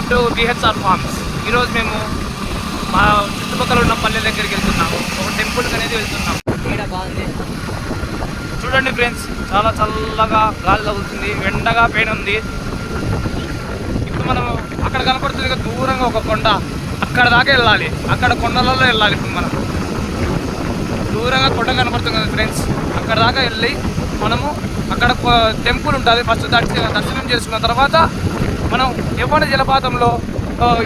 Welcome to BHR forms ఈరోజు మేము మా చుట్టుపక్కల ఉన్న పల్లె దగ్గరికి వెళ్తున్నాము. ఒక టెంపుల్కి అనేది వెళ్తున్నాం ఈడ బాగుంది. చూడండి ఫ్రెండ్స్ చాలా చల్లగా గాలి తగులుతుంది ఎండగా పెయిన్ ఉంది. ఇప్పుడు మనం అక్కడ కనపడుతుంది దూరంగా ఒక కొండ. అక్కడ దాకా వెళ్ళాలి. అక్కడ కొండలలో వెళ్ళాలి ఇప్పుడు మనం. దూరంగా కొండ కనపడుతుంది కదా ఫ్రెండ్స్ అక్కడ దాకా వెళ్ళి మనము అక్కడ టెంపుల్ ఉంటుంది ఫస్ట్ దర్శ దర్శనం చేసుకున్న తర్వాత మనం యవ్వన జలపాతంలో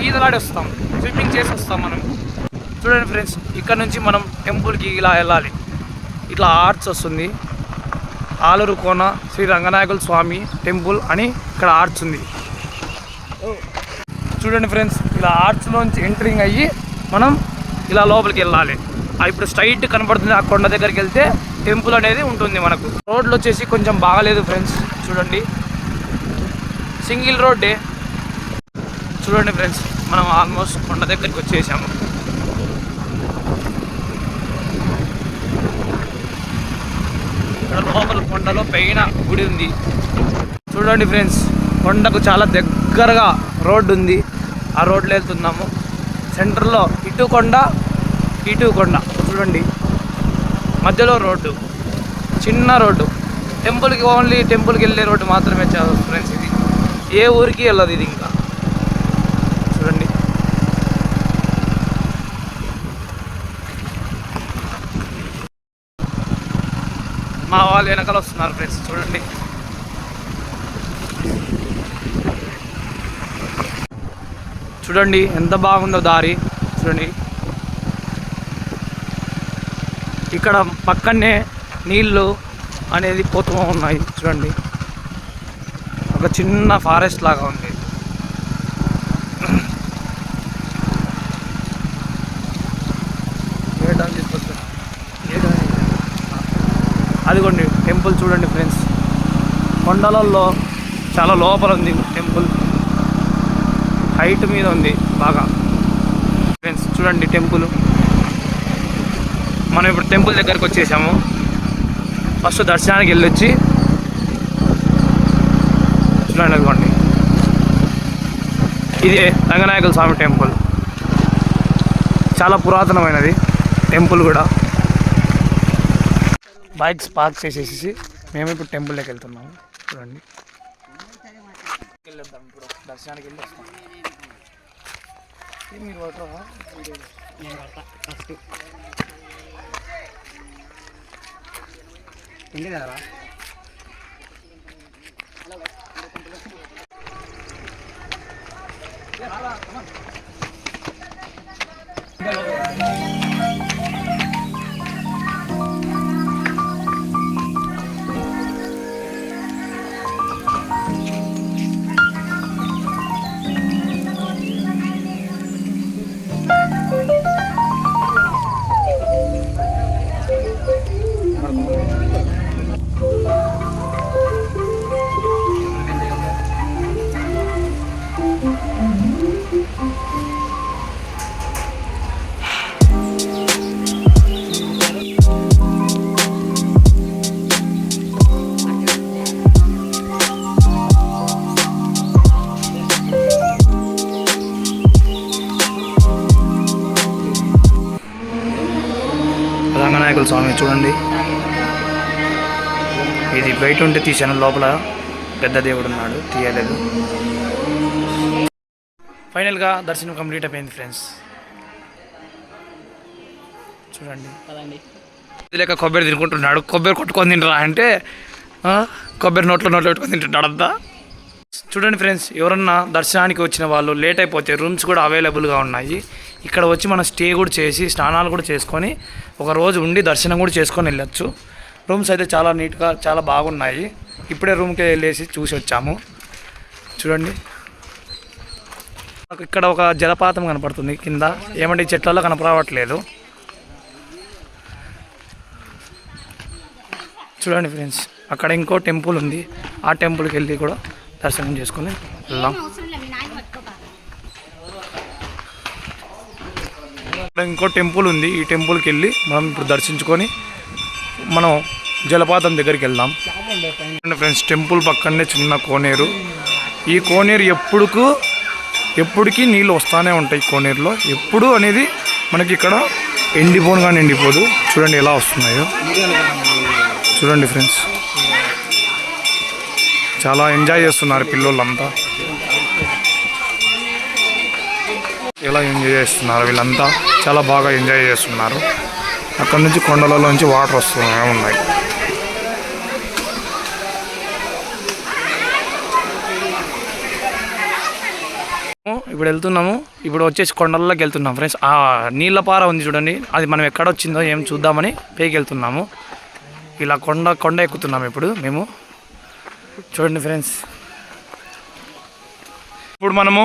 ఈదలాడి వస్తాం స్విమ్మింగ్ చేసి వస్తాం మనం. చూడండి ఫ్రెండ్స్ ఇక్కడ నుంచి మనం టెంపుల్కి ఇలా వెళ్ళాలి. ఇట్లా ఆర్చ్ వస్తుంది. ఆలూరు కోన శ్రీ రంగనాయకుల స్వామి టెంపుల్ అని ఇక్కడ ఆర్చ్ ఉంది. చూడండి ఫ్రెండ్స్ ఇలా ఆర్చ్లోంచి ఎంటరింగ్ అయ్యి మనం ఇలా లోపలికి వెళ్ళాలి. ఇప్పుడు స్ట్రైట్ కనపడుతుంది ఆ కొండ దగ్గరికి వెళ్తే టెంపుల్ అనేది ఉంటుంది మనకు. రోడ్లు వచ్చేసి కొంచెం బాగాలేదు ఫ్రెండ్స్ చూడండి. సింగిల్ రోడ్డే చూడండి ఫ్రెండ్స్ మనం ఆల్మోస్ట్ కొండ దగ్గరికి వచ్చేసాము. ఇక్కడ లోపల కొండలో పైన గుడి ఉంది. చూడండి ఫ్రెండ్స్ కొండకు చాలా దగ్గరగా రోడ్డు ఉంది. ఆ రోడ్లో వెళ్తున్నాము. సెంటర్లో ఇటు కొండ ఇటు కొండ. చూడండి మధ్యలో రోడ్డు. చిన్న రోడ్డు. టెంపుల్కి ఓన్లీ టెంపుల్కి వెళ్ళే రోడ్డు మాత్రమే చాలు ఫ్రెండ్స్ ఇది. ఏ ఊరికి వెళ్ళదు ఇది ఇంకా? చూడండి. మా వాళ్ళు వెనకాల వస్తున్నారు ఫ్రెండ్స్ చూడండి. చూడండి ఎంత బాగుందో దారి చూడండి. ఇక్కడ పక్కనే నీళ్ళు అనేది పోతూ ఉన్నాయి చూడండి. ఒక చిన్న ఫారెస్ట్ లాగా ఉంది? అదిగోండి టెంపుల్ చూడండి ఫ్రెండ్స్. కొండలలో చాలా లోపల ఉంది టెంపుల్. హైట్ మీద ఉంది బాగా. ఫ్రెండ్స్ చూడండి టెంపుల్. మనం ఇప్పుడు టెంపుల్ దగ్గరకు వచ్చేసాము. ఫస్ట్ దర్శనానికి వెళ్ళొచ్చి చూడండి అదిగోండి ఇది రంగనాయకుల స్వామి టెంపుల్. చాలా పురాతనమైనది టెంపుల్ కూడా. బైక్స్ పార్క్ చేసేసి మేము ఇప్పుడు టెంపుల్లోకి వెళ్తున్నాము. చూడండి. వెళ్ళొద్దాం ఇప్పుడు దర్శనానికి వెళ్ళి వస్తాం. మీరు? నేను ఫస్ట్ కదరా రంగనాయకుల స్వామి చూడండి. ఇది బయట ఉంటే తీసాను లోపల పెద్ద దేవుడు ఉన్నాడు తీయలేదు. ఫైనల్గా దర్శనం కంప్లీట్ అయిపోయింది ఫ్రెండ్స్. చూడండి. ఇది లేక కొబ్బరి తినుకుంటున్నాడు. కొబ్బరి కొట్టుకొని తింటారా అంటే కొబ్బరి నోట్లో నోట్లో పెట్టుకొని తింటున్నాడు అంతా చూడండి ఫ్రెండ్స్ ఎవరన్నా దర్శనానికి వచ్చిన వాళ్ళు లేట్ అయిపోతే రూమ్స్ కూడా అవైలబుల్గా ఉన్నాయి. ఇక్కడ వచ్చి మనం స్టే కూడా చేసి స్నానాలు కూడా చేసుకొని ఒక రోజు ఉండి దర్శనం కూడా చేసుకొని వెళ్ళొచ్చు. రూమ్స్ అయితే చాలా నీట్గా చాలా బాగున్నాయి. ఇప్పుడే రూమ్కి వెళ్ళేసి చూసి వచ్చాము. చూడండి. ఇక్కడ ఒక జలపాతం కనపడుతుంది కింద. ఏమంటే చెట్లలో కనపడవట్లేదు చూడండి ఫ్రెండ్స్ అక్కడ ఇంకో టెంపుల్ ఉంది. ఆ టెంపుల్కి వెళ్ళి కూడా దర్శనం చేసుకుని వెళ్దాం. ఇంకో టెంపుల్ ఉంది. ఈ టెంపుల్కి వెళ్ళి మనం ఇప్పుడు దర్శించుకొని మనం జలపాతం దగ్గరికి వెళ్దాం. ఫ్రెండ్స్ టెంపుల్ పక్కనే చిన్న కోనేరు. ఈ కోనేరు ఎప్పుడుకు ఎప్పటికీ నీళ్ళు వస్తూనే ఉంటాయి కోనేరులో. ఎప్పుడు అనేది మనకి ఇక్కడ ఎండిపోనుగా ఎండిపోదు. చూడండి ఎలా వస్తున్నాయో. చూడండి ఫ్రెండ్స్. చాలా ఎంజాయ్ చేస్తున్నారు పిల్లోళ్ళంతా. ఎలా ఎంజాయ్ చేస్తున్నారు వీళ్ళంతా? చాలా బాగా ఎంజాయ్ చేస్తున్నారు. అక్కడ నుంచి కొండలలోంచి వాటర్ వస్తూనే ఉన్నాయి. ఇప్పుడు వెళ్తున్నాము. ఇప్పుడు వచ్చేసి కొండల్లోకి వెళ్తున్నాం ఫ్రెండ్స్. ఆ నీళ్ళ పార ఉంది చూడండి. అది మనం ఎక్కడ వచ్చిందో ఏం చూద్దామని పైకి వెళ్తున్నాము. ఇలా కొండ కొండ ఎక్కుతున్నాము ఇప్పుడు మేము. చూడండి ఫ్రెండ్స్. ఇప్పుడు మనము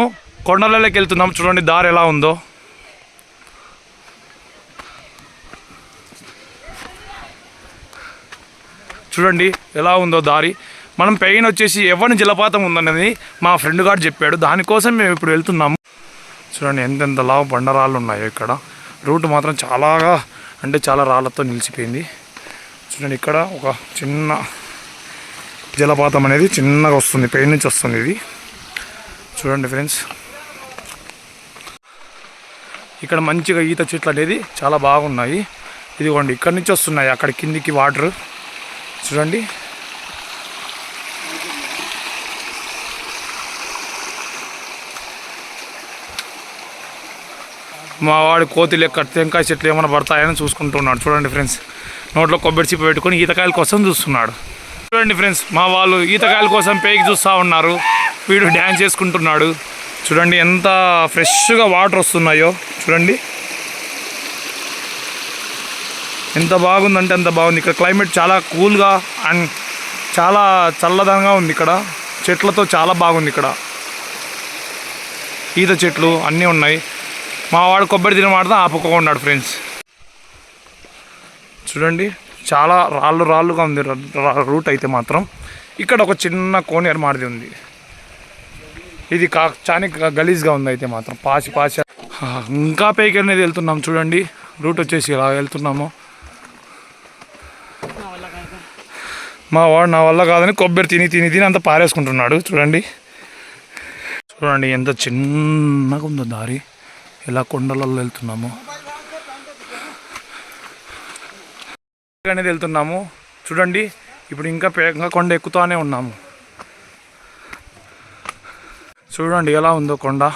కొండలలోకి వెళ్తున్నాం చూడండి దారి ఎలా ఉందో. చూడండి ఎలా ఉందో దారి. మనం పైన వచ్చేసి ఎవరిని జలపాతం ఉందన్నది మా ఫ్రెండ్ గారు చెప్పాడు. దానికోసం మేము ఇప్పుడు వెళ్తున్నాము. చూడండి ఎంతెంత లావు బండరాళ్ళు ఉన్నాయో ఇక్కడ. రూట్ మాత్రం చాలాగా అంటే చాలా రాళ్ళతో నిలిచిపోయింది. చూడండి ఇక్కడ ఒక చిన్న జలపాతం అనేది చిన్నగా వస్తుంది పై నుంచి వస్తుంది ఇది. చూడండి ఫ్రెండ్స్. ఇక్కడ మంచిగా ఈత చెట్లు అనేది చాలా బాగున్నాయి. ఇదిగోండి ఇక్కడ నుంచి వస్తున్నాయి అక్కడ కిందికి వాటర్. చూడండి. మా వాడు కోతి లెక్క టెంకాయ చెట్లు ఏమైనా పడతాయని చూసుకుంటున్నాడు. చూడండి ఫ్రెండ్స్. నోట్లో కొబ్బరి చిప్ప పెట్టుకొని ఈతకాయల కోసం చూస్తున్నాడు. చూడండి ఫ్రెండ్స్ మా వాళ్ళు ఈతకాయల కోసం పేకి చూస్తూ ఉన్నారు. వీడు డ్యాన్స్ చేసుకుంటున్నాడు. చూడండి ఎంత ఫ్రెష్గా వాటర్ వస్తున్నాయో. చూడండి. ఎంత బాగుందంటే అంత బాగుంది. ఇక్కడ క్లైమేట్ చాలా కూల్గా అండ్ చాలా చల్లదనంగా ఉంది ఇక్కడ. చెట్లతో చాలా బాగుంది ఇక్కడ. ఈత చెట్లు అన్నీ ఉన్నాయి. మా వాడు కొబ్బరి తిన మాడతా ఆపుకోకున్నాడు ఫ్రెండ్స్. చూడండి. చాలా రాళ్ళు రాళ్ళుగా ఉంది. రూట్ అయితే మాత్రం ఇక్కడ ఒక చిన్న కోనేరు మాడిది ఉంది. ఇది కా చాని గలీజ్గా ఉంది అయితే మాత్రం. పాచి పాచి. ఇంకా పైకి అనేది వెళ్తున్నాం చూడండి. రూట్ వచ్చేసి ఇలా వెళ్తున్నాము. మా వాడు నా వల్ల కాదని కొబ్బరి తిని తిని తిని అంత పారేసుకుంటున్నాడు. చూడండి. చూడండి ఎంత చిన్నగా ఉందో దారి. ఇలా కొండలలో వెళ్తున్నాము. అనేది వెళ్తున్నాము. చూడండి ఇప్పుడు ఇంకా పే- ఇంకా కొండ ఎక్కుతానే ఉన్నాము. చూడండి ఎలా ఉందో కొండ.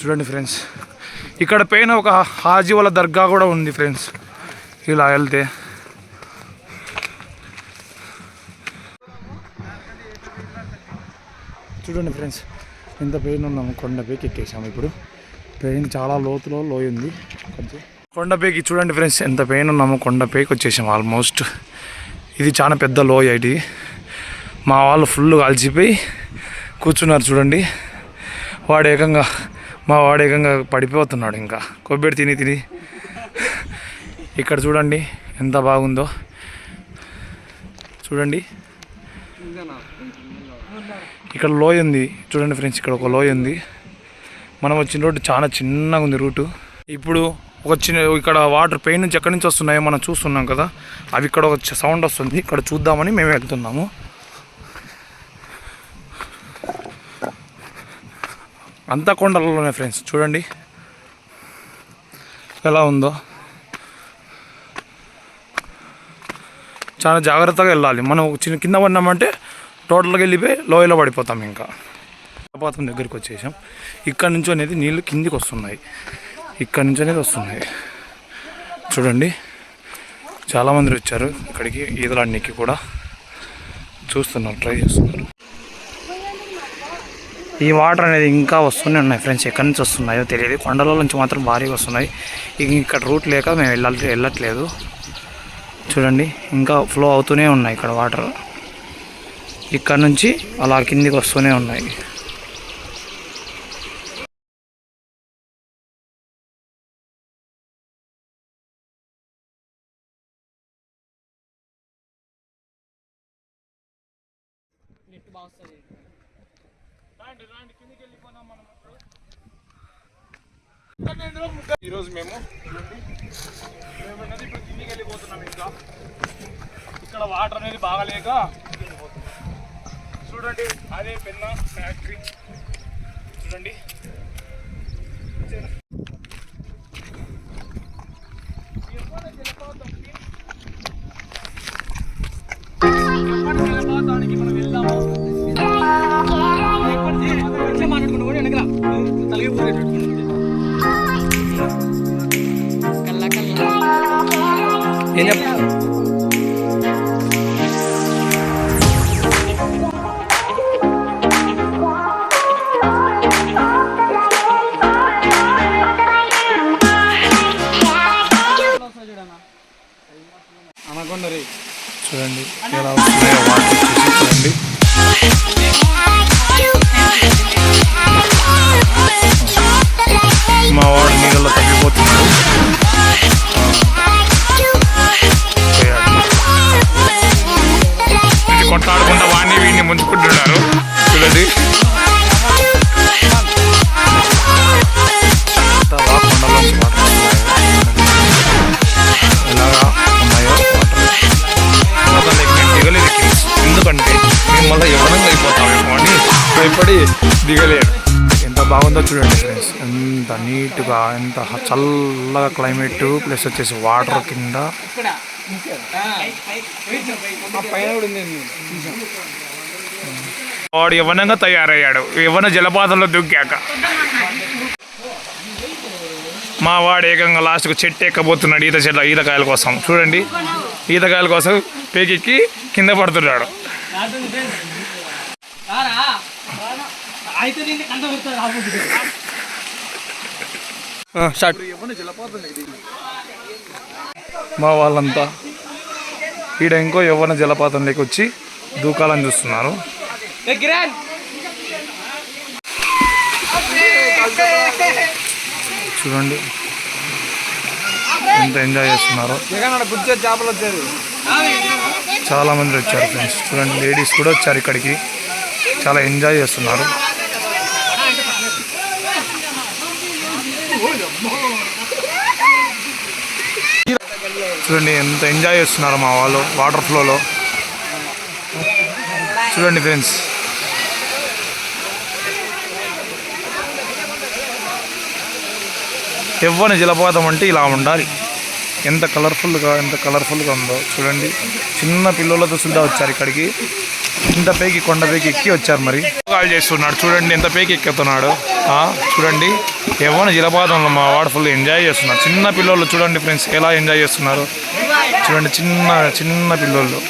చూడండి ఫ్రెండ్స్ ఇక్కడ పైన ఒక హాజీ వాళ్ళ దర్గా కూడా ఉంది ఫ్రెండ్స్. ఇలా వెళ్తే. చూడండి ఫ్రెండ్స్ ఎంత పెయిన్ ఉన్నాము కొండ పైకి ఎక్కేసాము ఇప్పుడు. పెయిన్ చాలా లోతులో లోయ ఉంది. కొంచెం కొండపైకి చూడండి ఫ్రెండ్స్ ఎంత పెయిన్ ఉన్నాము కొండ పైకి వచ్చేసాము ఆల్మోస్ట్ ఇది చాలా పెద్ద లోయ ఇది. మా వాళ్ళు ఫుల్ అలసిపోయి కూర్చున్నారు చూడండి. వాడు ఏకంగా మా వాడు ఏకంగా పడిపోతున్నాడు ఇంకా. కొబ్బరి తిని తిని. ఇక్కడ చూడండి ఎంత బాగుందో. చూడండి. ఇక్కడ లోయ ఉంది. చూడండి ఫ్రెండ్స్ ఇక్కడ ఒక లోయ ఉంది. మనం వచ్చిన రోడ్డు చాలా చిన్నగా ఉంది రూటు. ఇప్పుడు ఒక చిన్న ఇక్కడ వాటర్ పెయిన్ నుంచి ఎక్కడి నుంచి వస్తున్నాయో మనం చూస్తున్నాం కదా అవి ఇక్కడ ఒక సౌండ్ వస్తుంది. ఇక్కడ చూద్దామని మేము వెళ్తున్నాము. అంతా కొండలలోనే ఫ్రెండ్స్ చూడండి. ఎలా ఉందో. చాలా జాగ్రత్తగా వెళ్ళాలి. మనం ఒక చిన్న కింద పడినామంటే టోటల్గా వెళ్ళిపోయి లోయలో పడిపోతాం ఇంకా. జలపాతం దగ్గరికి వచ్చేసాం. ఇక్కడ నుంచి అనేది నీళ్ళు కిందికి వస్తున్నాయి. ఇక్కడ నుంచి అనేది వస్తున్నాయి. చూడండి చాలామంది వచ్చారు ఇక్కడికి ఈదలాడడానికి కూడా చూస్తున్నారు ట్రై చేస్తున్నారు. ఈ వాటర్ అనేది ఇంకా వస్తూనే ఉన్నాయి ఫ్రెండ్స్ ఎక్కడి నుంచి వస్తున్నాయో తెలియదు. కొండల నుంచి మాత్రం భారీగా వస్తున్నాయి. ఇక ఇక్కడ రూట్ లేక మేము వెళ్ళాలి వెళ్ళట్లేదు. చూడండి ఇంకా ఫ్లో అవుతూనే ఉన్నాయి ఇక్కడ వాటర్. ఇక్కడ నుంచి అలా కిందికి వస్తూనే ఉన్నాయి. ఈరోజు మేము మేము అనేది ఇప్పుడు కిందికి వెళ్ళిపోతున్నాం ఇంకా ఇక్కడ వాటర్ అనేది బాగాలేక చూడండి అదే పెన్న ఫ్యాక్టరీ చూడండి. ఏం చెప్ప అనకొండ రే చూడండి ఎలా వస్తున్నాయో వాటర్ వచ్చేసి చూడండి. మా వాడు నీళ్ళలో తగ్గిపోతున్నాడు కొట్లాడుకుంటా వాడిని వీడిని ముంచుకుంటున్నారు. చూడండి. అంతా బాగా ఎలాగా ఉన్నాయో దిగలేదు ఎందుకంటే మేము మళ్ళీ యవనంగా అయిపోతామేమో అని భయపడి దిగలేదు ఎంత బాగుందో చూడండి ఫ్రెండ్స్ ఎంత నీట్గా ఎంత చల్లగా క్లైమేట్ ప్లస్ వచ్చేసి వాటర్ కింద. వాడు యవనంగా తయారయ్యాడు. యవన జలపాతంలో దుక్కాక. మా వాడు ఏకంగా లాస్ట్కు చెట్టు ఎక్కబోతున్నాడు ఈత చెట్ల ఈతకాయల కోసం. చూడండి. ఈతకాయల కోసం పేకెక్కి కింద పడుతున్నాడు. మా వాళ్ళంతా ఈడ ఇంకో యవ్వన జలపాతంలోకి వచ్చి దూకాలని చూస్తున్నారు. చూడండి. ఎంత ఎంజాయ్ చేస్తున్నారు. చేపలు చాలా మంది వచ్చారు ఫ్రెండ్స్ చూడండి లేడీస్ కూడా వచ్చారు ఇక్కడికి. చాలా ఎంజాయ్ చేస్తున్నారు. చూడండి ఎంత ఎంజాయ్ చేస్తున్నారు మా వాళ్ళు వాటర్ ఫ్లోలో చూడండి ఫ్రెండ్స్ ఎవ్వని జలపాతం అంటే ఇలా ఉండాలి. ఎంత కలర్ఫుల్గా ఎంత కలర్ఫుల్గా ఉందో చూడండి. చిన్న పిల్లలతో సుద్దా వచ్చారు ఇక్కడికి. ఇంత పైకి కొండ పైకి ఎక్కి వచ్చారు మరి. కాల్ చేస్తున్నాడు. చూడండి ఎంత పైకి ఎక్కుతున్నాడు. ఆ, చూడండి. ఎవరిని జలపాతంలో మా వాడు ఫుల్ ఎంజాయ్ చేస్తున్నారు చిన్న పిల్లలు చూడండి ఫ్రెండ్స్ ఎలా ఎంజాయ్ చేస్తున్నారు? చూడండి చిన్న చిన్న పిల్లలు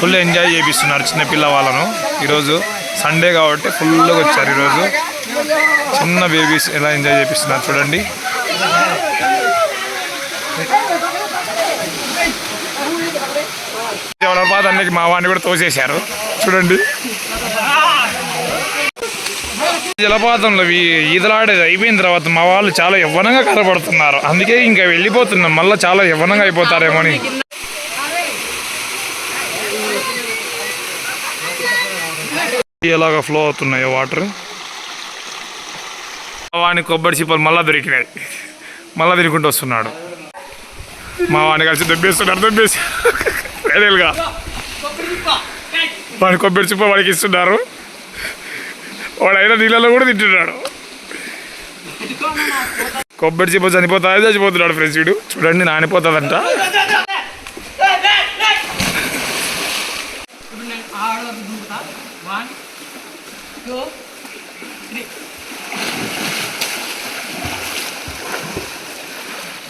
ఫుల్ ఎంజాయ్ చేపిస్తున్నారు చిన్న పిల్ల వాళ్ళను. ఈరోజు సండే కాబట్టి ఫుల్గా వచ్చారు ఈరోజు. చిన్న బేబీస్ ఎలా ఎంజాయ్ చేపిస్తున్నారు చూడండి. జలపాతానికి మా వాడిని కూడా తోసేశారు. చూడండి. జలపాతంలో ఈ- ఈదలాడేది అయిపోయిన తర్వాత మా వాళ్ళు చాలా యవ్వనంగా కనబడుతున్నారు. అందుకే ఇంకా వెళ్ళిపోతున్నాం. మళ్ళీ చాలా యవ్వనంగా అయిపోతారేమో అని. ఎలాగ ఫ్లో అవుతున్నాయో వాటర్ వాడిని కొబ్బరి చిప్పలు మళ్ళీ దొరికినాయి. మళ్ళా తినుకుంటూ వస్తున్నాడు. మా వాడిని కలిసి దొబ్బేస్తున్నారు దొబ్బేసి. గా వాడిని కొబ్బరి చిప్ప వాడికి ఇస్తున్నారు. వాడైనా నీళ్ళలో కూడా తింటున్నాడు. కొబ్బరి చిప్ప చనిపోతా చచ్చిపోతున్నాడు ఫ్రెండ్స్ వీడు. చూడండి నానిపోతుందంట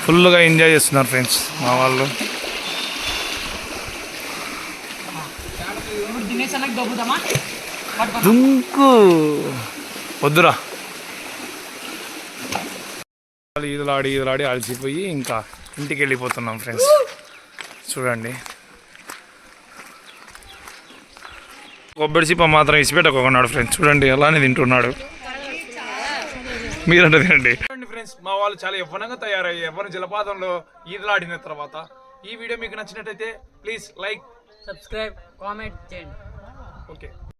ఫుల్గా ఎంజాయ్ చేస్తున్నారు ఫ్రెండ్స్ మా వాళ్ళు ఇప్పుడు దినేష్ అన్నకి దొబ్బుతామా పట్టుకో దుంకు. వద్దురా. ఈదలాడి ఈదలాడి అలసిపోయి ఇంకా ఇంటికి వెళ్ళిపోతున్నాం ఫ్రెండ్స్. చూడండి. కొబ్బరి చిప్ప మాత్రం ఇసిపెట్టకున్నాడు ఫ్రెండ్స్. చూడండి అలానే తింటున్నాడు. మీరంటే తినండి. చూడండి ఫ్రెండ్స్ మా వాళ్ళు చాలా యవ్వనంగా తయారయ్యి యవ్వన జలపాతంలో ఈదలాడిన తర్వాత. ఈ వీడియో మీకు నచ్చినట్టయితే ప్లీజ్ లైక్ సబ్స్క్రైబ్ కామెంట్ చేయండి. ಓಕೆ